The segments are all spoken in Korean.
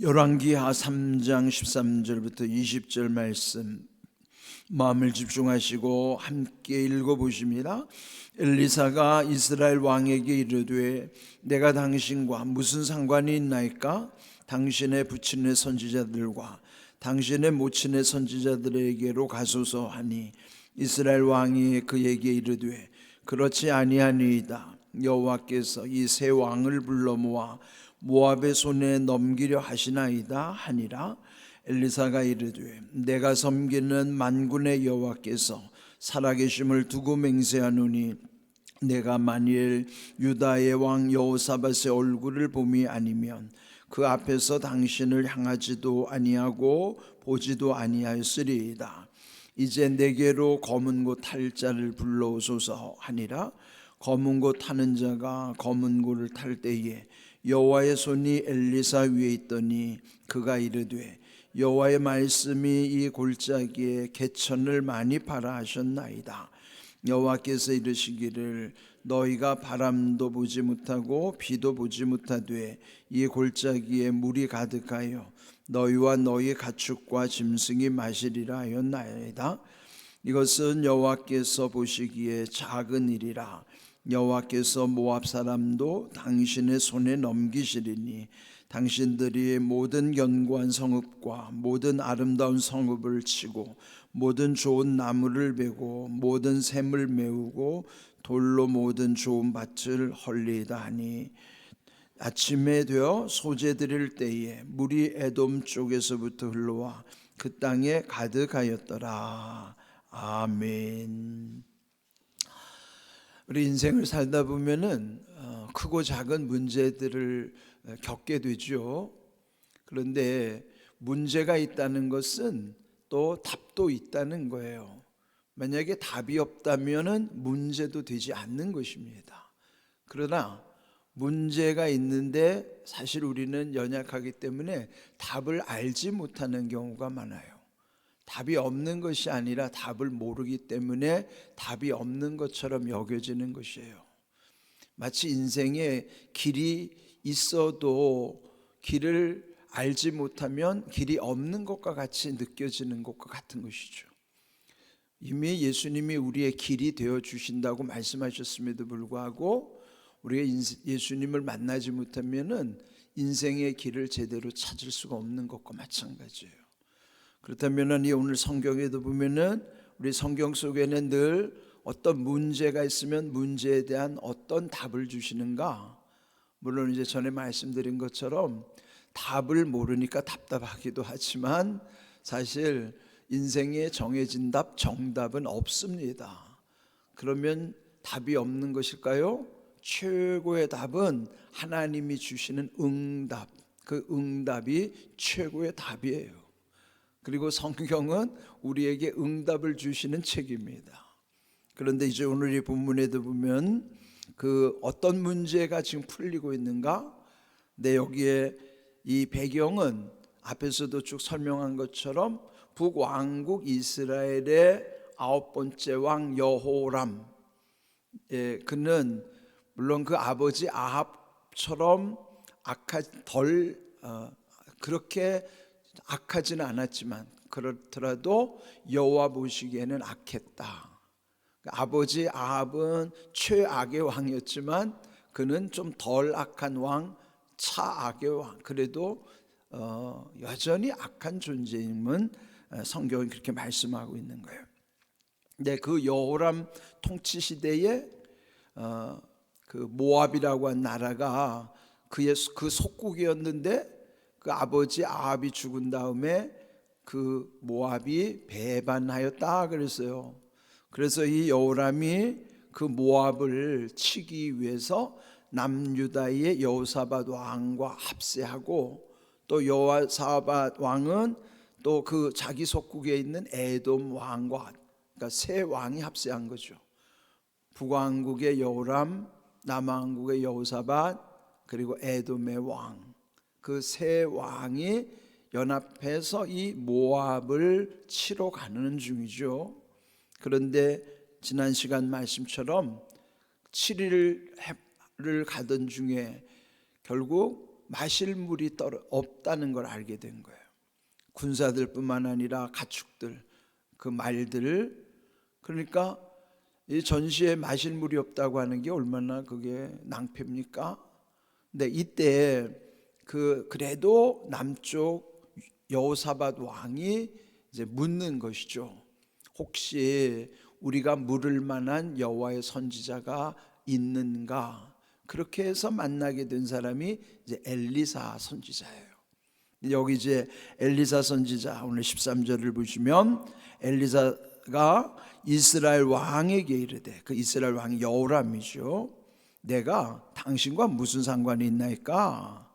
열왕기하 3장 13절부터 20절 말씀. 마음을 집중하시고 함께 읽어 보십니다. 엘리사가 이스라엘 왕에게 이르되 내가 당신과 무슨 상관이 있나이까? 당신의 부친의 선지자들과 당신의 모친의 선지자들에게로 가소서 하니 이스라엘 왕이 그에게 이르되 그렇지 아니하니이다. 여호와께서 이 세 왕을 불러 모아 모압의 손에 넘기려 하시나이다 하니라. 엘리사가 이르되 내가 섬기는 만군의 여호와께서 살아계심을 두고 맹세하노니 내가 만일 유다의 왕 여호사밧의 얼굴을 봄이 아니면 그 앞에서 당신을 향하지도 아니하고 보지도 아니하였으리이다. 이제 내게로 검은 곳탈 자를 불러오소서 하니라. 검은 곳 타는 자가 검은 곳을 탈 때에 여호와의 손이 엘리사 위에 있더니 그가 이르되 여호와의 말씀이 이 골짜기에 개천을 많이 팔아 하셨나이다. 여호와께서 이르시기를 너희가 바람도 보지 못하고 비도 보지 못하되 이 골짜기에 물이 가득하여 너희와 너희 가축과 짐승이 마시리라 하였나이다. 이것은 여호와께서 보시기에 작은 일이라 여호와께서 모압 사람도 당신의 손에 넘기시리니 당신들이 모든 견고한 성읍과 모든 아름다운 성읍을 치고 모든 좋은 나무를 베고 모든 샘을 메우고 돌로 모든 좋은 밭을 헐리다 하니 아침에 되어 소재 드릴 때에 물이 에돔 쪽에서부터 흘러와 그 땅에 가득하였더라 아멘. 우리 인생을 살다 보면은 어, 크고 작은 문제들을 겪게 되죠. 그런데 문제가 있다는 것은 또 답도 있다는 거예요. 만약에 답이 없다면은 문제도 되지 않는 것입니다. 그러나 문제가 있는데 사실 우리는 연약하기 때문에 답을 알지 못하는 경우가 많아요. 답이 없는 것이 아니라 답을 모르기 때문에 답이 없는 것처럼 여겨지는 것이에요. 마치 인생에 길이 있어도 길을 알지 못하면 길이 없는 것과 같이 느껴지는 것과 같은 것이죠. 이미 예수님이 우리의 길이 되어 주신다고 말씀하셨음에도 불구하고 우리가 예수님을 만나지 못하면은 인생의 길을 제대로 찾을 수가 없는 것과 마찬가지예요. 그렇다면은 이 오늘 성경에도 보면은 우리 성경 속에는 늘 어떤 문제가 있으면 문제에 대한 어떤 답을 주시는가? 물론 이제 전에 말씀드린 것처럼 답을 모르니까 답답하기도 하지만 사실 인생에 정해진 답, 정답은 없습니다. 그러면 답이 없는 것일까요? 최고의 답은 하나님이 주시는 응답. 그 응답이 최고의 답이에요. 그리고 성경은 우리에게 응답을 주시는 책입니다. 그런데 이제 오늘 이 본문에도 보면 그 어떤 문제가 지금 풀리고 있는가? 네, 여기에 이 배경은 앞에서도 쭉 설명한 것처럼 북왕국 이스라엘의 아홉 번째 왕 여호람. 예, 그는 물론 그 아버지 아합처럼 악하 덜 어, 그렇게 악하지는 않았지만 그렇더라도 여호와 보시기에는 악했다. 아버지 아합은 최악의 왕이었지만 그는 좀 덜 악한 왕, 차악의 왕. 그래도 어, 여전히 악한 존재임은 어, 성경이 그렇게 말씀하고 있는 거예요. 근데 그 여호람 통치 시대에 어, 그 모압이라고 한 나라가 그의 그 속국이었는데 그 아버지 아합이 죽은 다음에 그 모압이 배반하였다 그랬어요. 그래서 이 여호람이 그 모압을 치기 위해서 남유다의 여호사밧 왕과 합세하고 또 여호사밧 왕은 또 그 자기 속국에 있는 에돔 왕과 그러니까 세 왕이 합세한 거죠. 북왕국의 여호람, 남왕국의 여호사밧, 그리고 에돔의 왕. 그 세 왕이 연합해서 이 모압을 치러 가는 중이죠. 그런데 지난 시간 말씀처럼 7일을 가던 중에 결국 마실 물이 없다는 걸 알게 된 거예요. 군사들뿐만 아니라 가축들, 그 말들 그러니까 이 전시에 마실 물이 없다고 하는 게 얼마나 그게 낭패입니까? 근데 이때 그 그래도 남쪽 여호사밧 왕이 이제 묻는 것이죠. 혹시 우리가 물을 만한 여호와의 선지자가 있는가? 그렇게 해서 만나게 된 사람이 이제 엘리사 선지자예요. 여기 이제 엘리사 선지자 오늘 13절을 보시면 엘리사가 이스라엘 왕에게 이르되 그 이스라엘 왕이 여호람이죠. 내가 당신과 무슨 상관이 있나이까?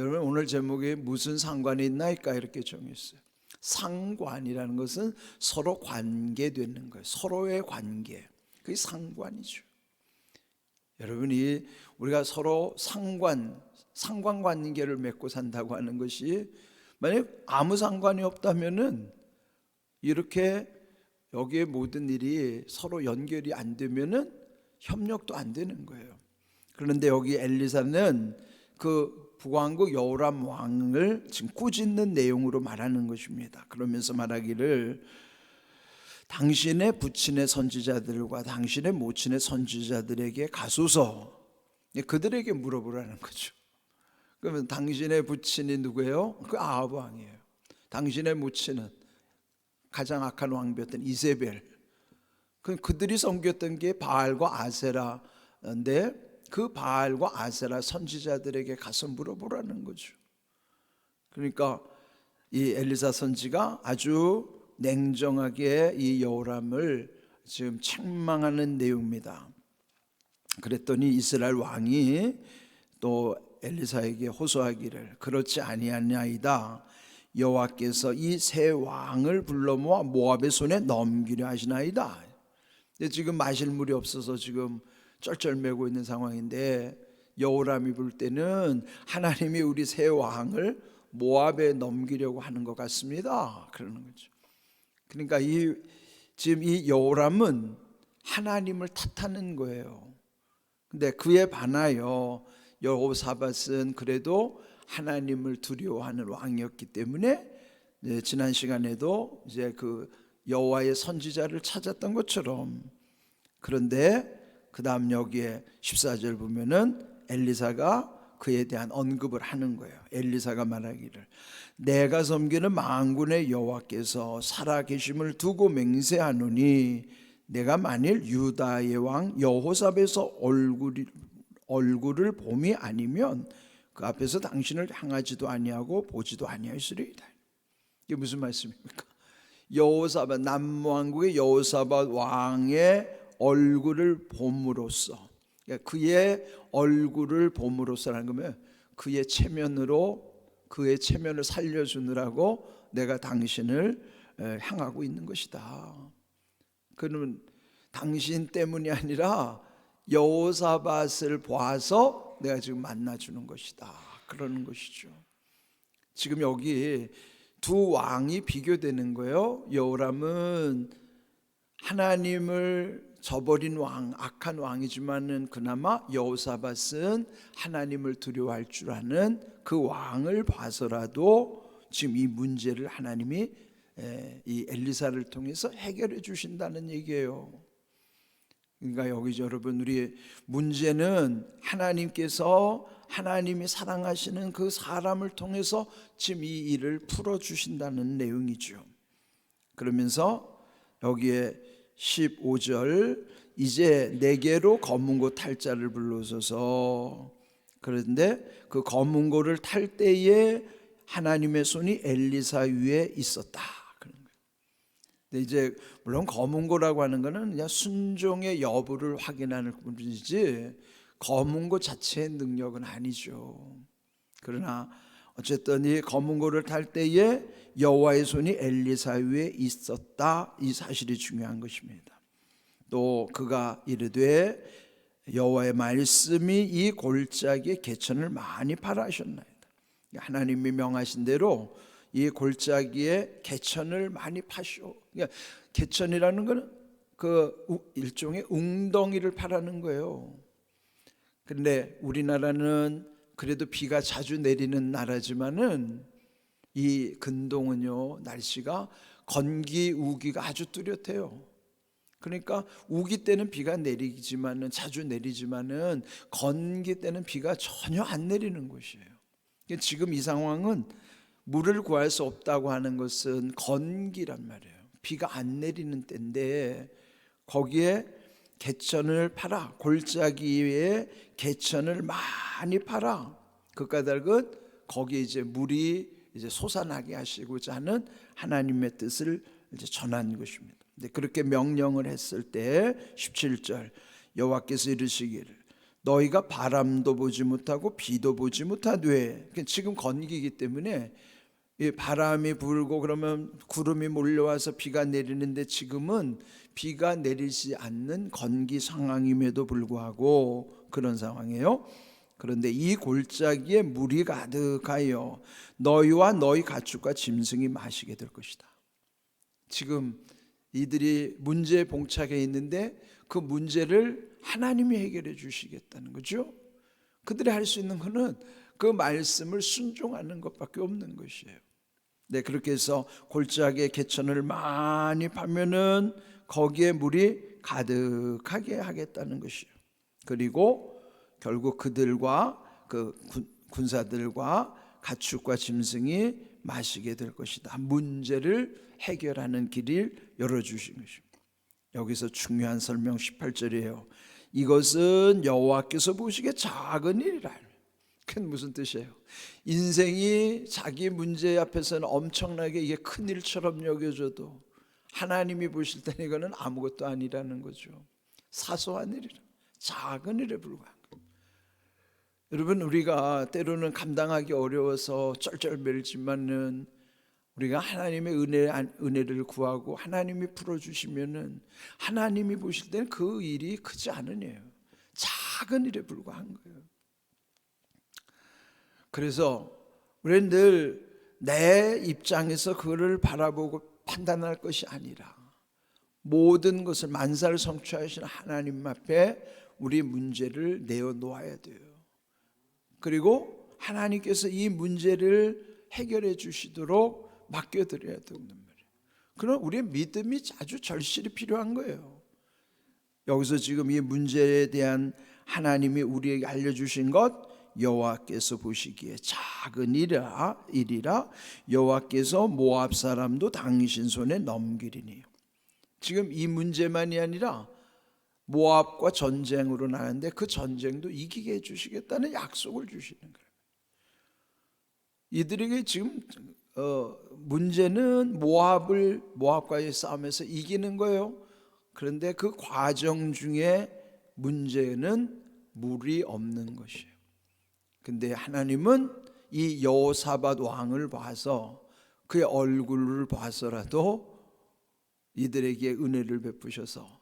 여러분 오늘 제목에 무슨 상관이 있나이까 이렇게 정했어요. 상관이라는 것은 서로 관계되는 거예요. 서로의 관계. 그게 상관이죠. 여러분이 우리가 서로 상관 상관관계를 맺고 산다고 하는 것이 만약 아무 상관이 없다면은 이렇게 여기에 모든 일이 서로 연결이 안 되면은 협력도 안 되는 거예요. 그런데 여기 엘리사는 그 북왕국 여호람 왕을 지금 꾸짖는 내용으로 말하는 것입니다. 그러면서 말하기를 당신의 부친의 선지자들과 당신의 모친의 선지자들에게 가소서 그들에게 물어보라는 거죠. 그러면 당신의 부친이 누구예요? 그 아합 왕이에요. 당신의 모친은 가장 악한 왕비였던 이세벨. 그 그들이 섬겼던 게 바알과 아세라인데 그 바알과 아세라 선지자들에게 가서 물어보라는 거죠. 그러니까 이 엘리사 선지가 아주 냉정하게 이 여호람을 지금 책망하는 내용입니다. 그랬더니 이스라엘 왕이 또 엘리사에게 호소하기를 그렇지 아니하나이다. 여호와께서 이 세 왕을 불러 모아 모압의 손에 넘기려 하시나이다. 근데 지금 마실 물이 없어서 지금 쩔쩔매고 있는 상황인데 여호람이 볼 때는 하나님이 우리 세 왕을 모압에 넘기려고 하는 것 같습니다. 그러는 거죠. 그러니까 이 지금 이 여호람은 하나님을 탓하는 거예요. 근데 그에 반하여 여호사밧은 그래도 하나님을 두려워하는 왕이었기 때문에 네, 지난 시간에도 이제 그 여호와의 선지자를 찾았던 것처럼 그런데 그 다음 여기에 14절 보면은 엘리사가 그에 대한 언급을 하는 거예요. 엘리사가 말하기를 내가 섬기는 만군의 여호와께서 살아 계심을 두고 맹세하노니 내가 만일 유다의 왕 여호삽에서 얼굴이 얼굴을 봄이 아니면 그 앞에서 당신을 향하지도 아니하고 보지도 아니하시리이다. 이게 무슨 말씀입니까? 여호사밧 남왕국의 여호사밧 왕의 얼굴을 봄으로써 그러니까 그의 얼굴을 봄으로써라는 거면 그의 체면으로 그의 체면을 살려주느라고 내가 당신을 향하고 있는 것이다. 그는 당신 때문이 아니라 여호사밧을 보아서 내가 지금 만나주는 것이다. 그러는 것이죠. 지금 여기 두 왕이 비교되는 거예요. 여호람은 하나님을 저버린 왕, 악한 왕이지만은 그나마 여호사밧은 하나님을 두려워할 줄 아는 그 왕을 봐서라도 지금 이 문제를 하나님이 이 엘리사를 통해서 해결해 주신다는 얘기예요. 그러니까 여기 여러분 우리 문제는 하나님께서 하나님이 사랑하시는 그 사람을 통해서 지금 이 일을 풀어 주신다는 내용이죠. 그러면서 여기에 15절 이제 내게로 검은 고 탈 자를 불러서서 그런데 그 검은 고를 탈 때에 하나님의 손이 엘리사 위에 있었다. 근데 이제 물론 검은 고라고 하는 것은 그냥 순종의 여부를 확인하는 뿐이지 검은 고 자체의 능력은 아니죠. 그러나 어쨌든 이 검은 고를 탈 때에 여호와의 손이 엘리사 위에 있었다 이 사실이 중요한 것입니다. 또 그가 이르되 여호와의 말씀이 이 골짜기에 개천을 많이 팔아하셨나이다. 하나님이 명하신 대로 이 골짜기에 개천을 많이 파시오. 그러니까 개천이라는 것은 그 일종의 웅덩이를 파라는 거예요. 그런데 우리나라는 그래도 비가 자주 내리는 나라지만은 이 근동은요 날씨가 건기 우기가 아주 뚜렷해요. 그러니까 우기 때는 비가 내리지만은 자주 내리지만은 건기 때는 비가 전혀 안 내리는 곳이에요. 지금 이 상황은 물을 구할 수 없다고 하는 것은 건기란 말이에요. 비가 안 내리는 때인데 거기에 개천을 팔아 골짜기에 개천을 많이 팔아 그 까닭은 거기에 이제 물이 이제 솟아나게 하시고자 하는 하나님의 뜻을 이제 전한 것입니다. 근데 그렇게 명령을 했을 때 17절 여호와께서 이르시기를 너희가 바람도 보지 못하고 비도 보지 못하되 그러니까 지금 건기기 때문에 이 바람이 불고 그러면 구름이 몰려와서 비가 내리는데 지금은 비가 내리지 않는 건기 상황임에도 불구하고 그런 상황이에요. 그런데 이 골짜기에 물이 가득하여 너희와 너희 가축과 짐승이 마시게 될 것이다. 지금 이들이 문제에 봉착해 있는데 그 문제를 하나님이 해결해 주시겠다는 거죠. 그들이 할 수 있는 것은 그 말씀을 순종하는 것밖에 없는 것이에요. 네, 그렇게 해서 골짜기에 개천을 많이 파면은 거기에 물이 가득하게 하겠다는 것이요. 그리고 결국 그들과 그 군, 군사들과 가축과 짐승이 마시게 될 것이다. 문제를 해결하는 길을 열어주신 것입니다. 여기서 중요한 설명 18절이에요. 이것은 여호와께서 보시기에 작은 일이라. 그게 무슨 뜻이에요? 인생이 자기 문제 앞에서는 엄청나게 이게 큰 일처럼 여겨져도 하나님이 보실 때는 이거는 아무것도 아니라는 거죠. 사소한 일이라. 작은 일에 불과한 거예요. 여러분 우리가 때로는 감당하기 어려워서 쩔쩔매지만은 우리가 하나님의 은혜 은혜를 구하고 하나님이 풀어 주시면은 하나님이 보실 때는 그 일이 크지 않으네요. 작은 일에 불과한 거예요. 그래서 우리는 늘 내 입장에서 그거를 바라보고 판단할 것이 아니라 모든 것을 만사를 성취하시는 하나님 앞에 우리 문제를 내어 놓아야 돼요. 그리고 하나님께서 이 문제를 해결해 주시도록 맡겨 드려야 된단 말이에요. 그럼 우리의 믿음이 아주 절실히 필요한 거예요. 여기서 지금 이 문제에 대한 하나님이 우리에게 알려 주신 것 여호와께서 보시기에 작은 일이라 일이라 여호와께서 모압 사람도 당신 손에 넘기리니 지금 이 문제만이 아니라 모압과 전쟁으로 나는데 그 전쟁도 이기게 해 주시겠다는 약속을 주시는 거예요. 이들에게 지금 어, 문제는 모압을 모압과의 싸움에서 이기는 거예요. 그런데 그 과정 중에 문제는 물이 없는 것이에요. 근데 하나님은 이 여호사밧 왕을 봐서 그의 얼굴을 봐서라도 이들에게 은혜를 베푸셔서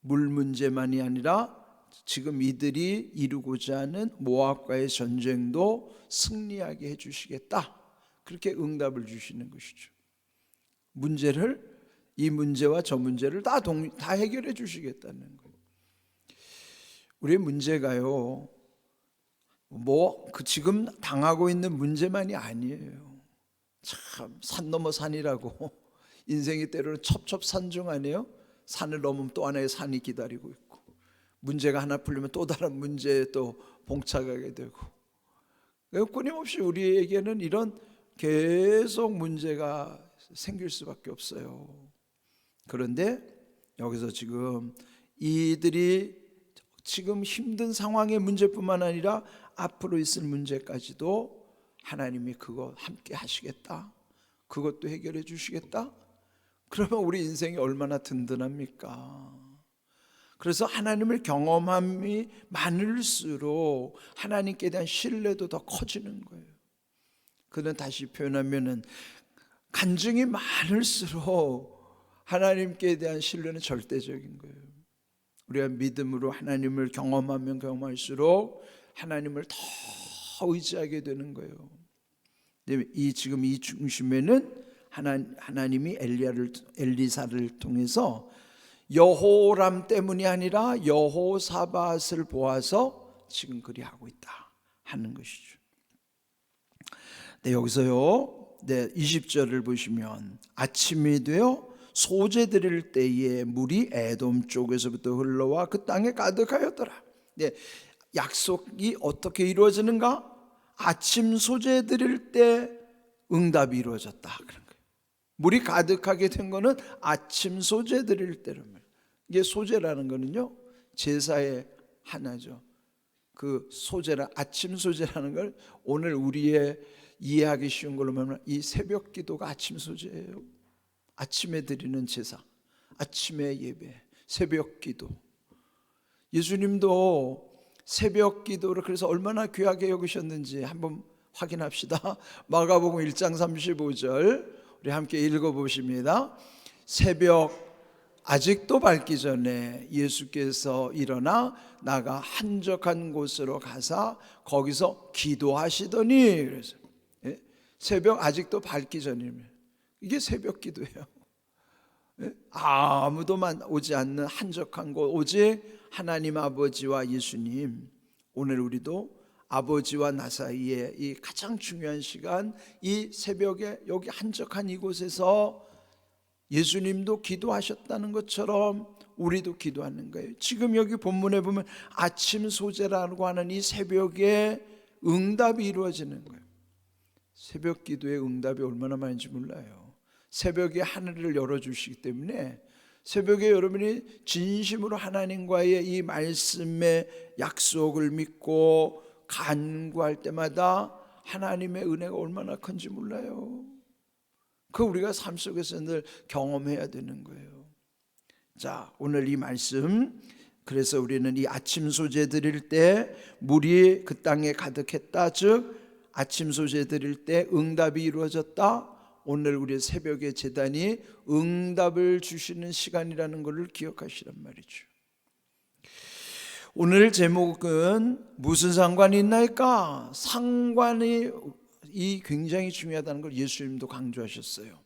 물 문제만이 아니라 지금 이들이 이루고자 하는 모압과의 전쟁도 승리하게 해 주시겠다. 그렇게 응답을 주시는 것이죠. 문제를 이 문제와 저 문제를 다, 동, 다 해결해 주시겠다는 거예요. 우리의 문제가요. 뭐 그 지금 당하고 있는 문제만이 아니에요. 참 산 넘어 산이라고 인생이 때로는 첩첩산중 아니에요? 산을 넘으면 또 하나의 산이 기다리고 있고 문제가 하나 풀리면 또 다른 문제에 또 봉착하게 되고 끊임없이 우리에게는 이런 계속 문제가 생길 수밖에 없어요. 그런데 여기서 지금 이들이 지금 힘든 상황의 문제뿐만 아니라 앞으로 있을 문제까지도 하나님이 그거 함께 하시겠다. 그것도 해결해 주시겠다. 그러면 우리 인생이 얼마나 든든합니까? 그래서 하나님을 경험함이 많을수록 하나님께 대한 신뢰도 더 커지는 거예요. 그는 다시 표현하면은 간증이 많을수록 하나님께 대한 신뢰는 절대적인 거예요. 우리가 믿음으로 하나님을 경험하면 경험할수록 하나님을 더 의지하게 되는 거예요. 이 지금 이 중심에는 하나, 하나님이 엘리야를 엘리사를 통해서 여호람 때문이 아니라 여호사밧을 보아서 지금 그리 하고 있다. 하는 것이죠. 네, 여기서요. 네, 20절을 보시면 아침이 되어 소재 드릴 때에 물이 에돔 쪽에서부터 흘러와 그 땅에 가득하였더라. 네, 약속이 어떻게 이루어지는가? 아침 소재 드릴 때 응답이 이루어졌다 그런 거예요. 물이 가득하게 된 거는 아침 소재 드릴 말이에요. 이게 소재라는 거는요 제사의 하나죠. 그 소재라 아침 소재라는 걸 오늘 우리의 이해하기 쉬운 걸로 말하면 이 새벽 기도가 아침 소재예요. 아침에 드리는 제사, 아침에 예배, 새벽 기도. 예수님도 새벽 기도를 그래서 얼마나 귀하게 여기셨는지 한번 확인합시다. 마가복음 1장 35절 우리 함께 읽어 보십니다. 새벽 아직도 밝기 전에 예수께서 일어나 나가 한적한 곳으로 가사 거기서 기도하시더니 그래서 예? 새벽 아직도 밝기 전이면 이게 새벽 기도예요. 예? 아무도만 오지 않는 한적한 곳 오직 하나님 아버지와 예수님 오늘 우리도 아버지와 나 사이에 이 가장 중요한 시간 이 새벽에 여기 한적한 이곳에서 예수님도 기도하셨다는 것처럼 우리도 기도하는 거예요. 지금 여기 본문에 보면 아침 소재라고 하는 이 새벽에 응답이 이루어지는 거예요. 새벽 기도의 응답이 얼마나 많은지 몰라요. 새벽에 하늘을 열어주시기 때문에 새벽에 여러분이 진심으로 하나님과의 이 말씀의 약속을 믿고 간구할 때마다 하나님의 은혜가 얼마나 큰지 몰라요. 그 우리가 삶 속에서 늘 경험해야 되는 거예요. 자, 오늘 이 말씀 그래서 우리는 이 아침 소재 드릴 때 물이 그 땅에 가득했다. 즉 아침 소재 드릴 때 응답이 이루어졌다. 오늘 우리 새벽의 재단이 응답을 주시는 시간이라는 것을 기억하시란 말이죠. 오늘 제목은 무슨 상관이 있나이까? 상관이 이 굉장히 중요하다는 걸 예수님도 강조하셨어요.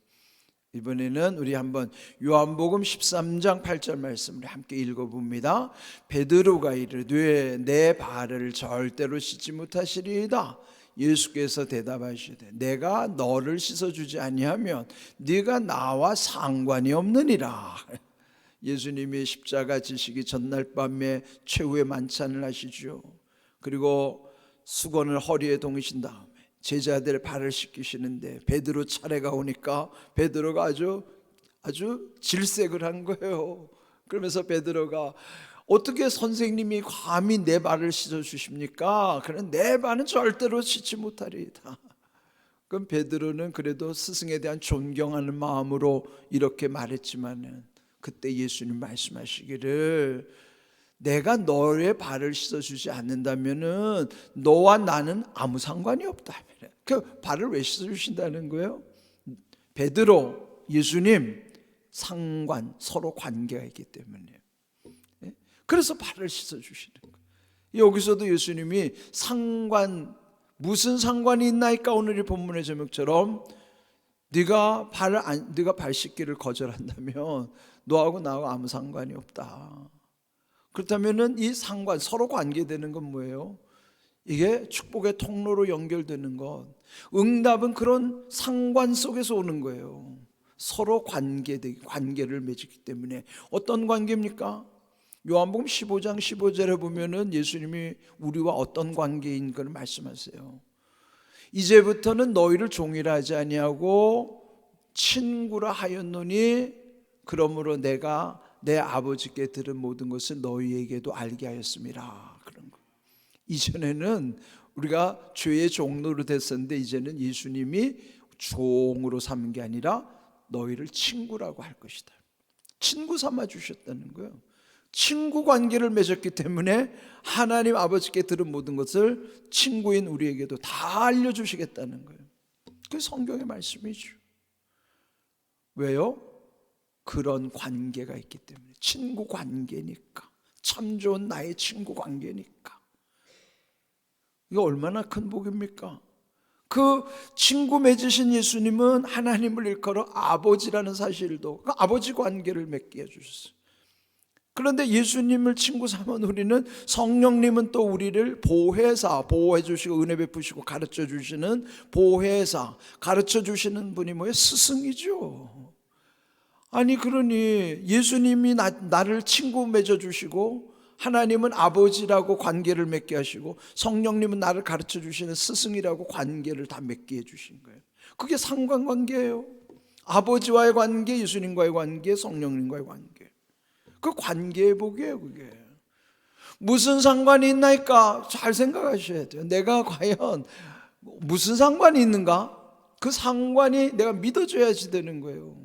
이번에는 우리 한번 요한복음 13장 8절 말씀을 함께 읽어봅니다. 베드로가 이르되 내 발을 절대로 씻지 못하시리이다. 예수께서 대답하시되 내가 너를 씻어주지 아니하면 네가 나와 상관이 없느니라. 예수님이 십자가 지시기 전날 밤에 최후의 만찬을 하시죠. 그리고 수건을 허리에 동이신 다음에 제자들 발을 씻기시는데 베드로 차례가 오니까 베드로가 아주 아주 질색을 한 거예요. 그러면서 베드로가 어떻게 선생님이 감히 내 발을 씻어 주십니까? 그는 내 발은 절대로 씻지 못하리이다. 그럼 베드로는 그래도 스승에 대한 존경하는 마음으로 이렇게 말했지만은 그때 예수님 말씀하시기를 내가 너의 발을 씻어주지 않는다면은 너와 나는 아무 상관이 없다. 그 발을 왜 씻어주신다는 거예요? 베드로, 예수님 상관 서로 관계가 있기 때문에. 예? 그래서 발을 씻어 주시는 거예요. 여기서도 예수님이 상관 무슨 상관이 있나이까 오늘 이 본문의 제목처럼 네가 발을 안, 네가 발 씻기를 거절한다면 너하고 나하고 아무 상관이 없다. 그렇다면은 이 상관 서로 관계되는 건 뭐예요? 이게 축복의 통로로 연결되는 것. 응답은 그런 상관 속에서 오는 거예요. 서로 관계되기 관계를 맺기 때문에 어떤 관계입니까? 요한복음 15장 15절에 보면은 예수님이 우리와 어떤 관계인 걸 말씀하세요. 이제부터는 너희를 종이라 하지 아니하고 친구라 하였노니 그러므로 내가 내 아버지께 들은 모든 것을 너희에게도 알게 하였습니다. 그런 거. 이전에는 우리가 죄의 종로로 됐었는데 이제는 예수님이 종으로 삼은 게 아니라 너희를 친구라고 할 것이다. 친구 삼아 주셨다는 거예요. 친구 관계를 맺었기 때문에 하나님 아버지께 들은 모든 것을 친구인 우리에게도 다 알려주시겠다는 거예요. 그 성경의 말씀이죠. 왜요? 그런 관계가 있기 때문에 친구 관계니까 참 좋은 나의 친구 관계니까 이거 얼마나 큰 복입니까? 그 친구 맺으신 예수님은 하나님을 일컬어 아버지라는 사실도 그 아버지 관계를 맺게 해주셨어요. 그런데 예수님을 친구 삼은 우리는 성령님은 또 우리를 보혜사, 보호해 주시고 은혜 베푸시고 가르쳐 주시는 보혜사, 가르쳐 주시는 분이 뭐예요? 스승이죠. 아니 그러니 예수님이 나, 나를 친구 맺어 주시고 하나님은 아버지라고 관계를 맺게 하시고 성령님은 나를 가르쳐 주시는 스승이라고 관계를 다 맺게 해 주신 거예요. 그게 상관관계예요. 아버지와의 관계, 예수님과의 관계, 성령님과의 관계. 그 관계의 복이에요, 그게. 무슨 상관이 있나이까? 잘 생각하셔야 돼요. 내가 과연 무슨 상관이 있는가? 그 상관이 내가 믿어줘야지 되는 거예요.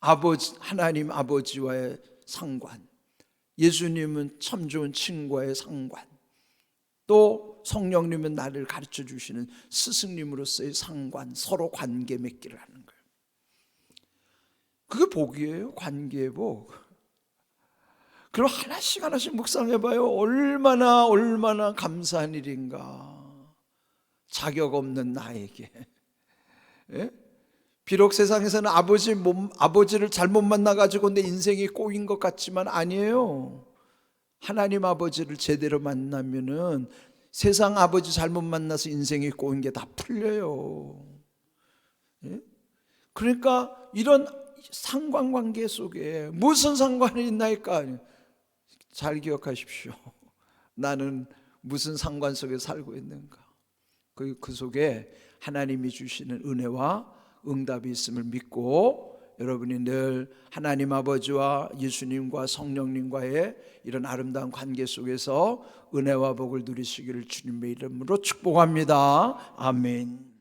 아버지, 하나님 아버지와의 상관. 예수님은 참 좋은 친구와의 상관. 또 성령님은 나를 가르쳐 주시는 스승님으로서의 상관, 서로 관계 맺기를 하는 거예요. 그게 복이에요. 관계의 복. 그럼 하나씩 하나씩 묵상해 봐요. 얼마나 얼마나 감사한 일인가. 자격 없는 나에게. 예? 비록 세상에서는 아버지 몸, 아버지를 잘못 만나 가지고 내 인생이 꼬인 것 같지만 아니에요. 하나님 아버지를 제대로 만나면은 세상 아버지 잘못 만나서 인생이 꼬인 게 다 풀려요. 예? 그러니까 이런 상관관계 속에 무슨 상관이 있나이까? 잘 기억하십시오. 나는 무슨 상관 속에 살고 있는가? 그, 그 속에 하나님이 주시는 은혜와 응답이 있음을 믿고 여러분이 늘 하나님 아버지와 예수님과 성령님과의 이런 아름다운 관계 속에서 은혜와 복을 누리시기를 주님의 이름으로 축복합니다. 아멘.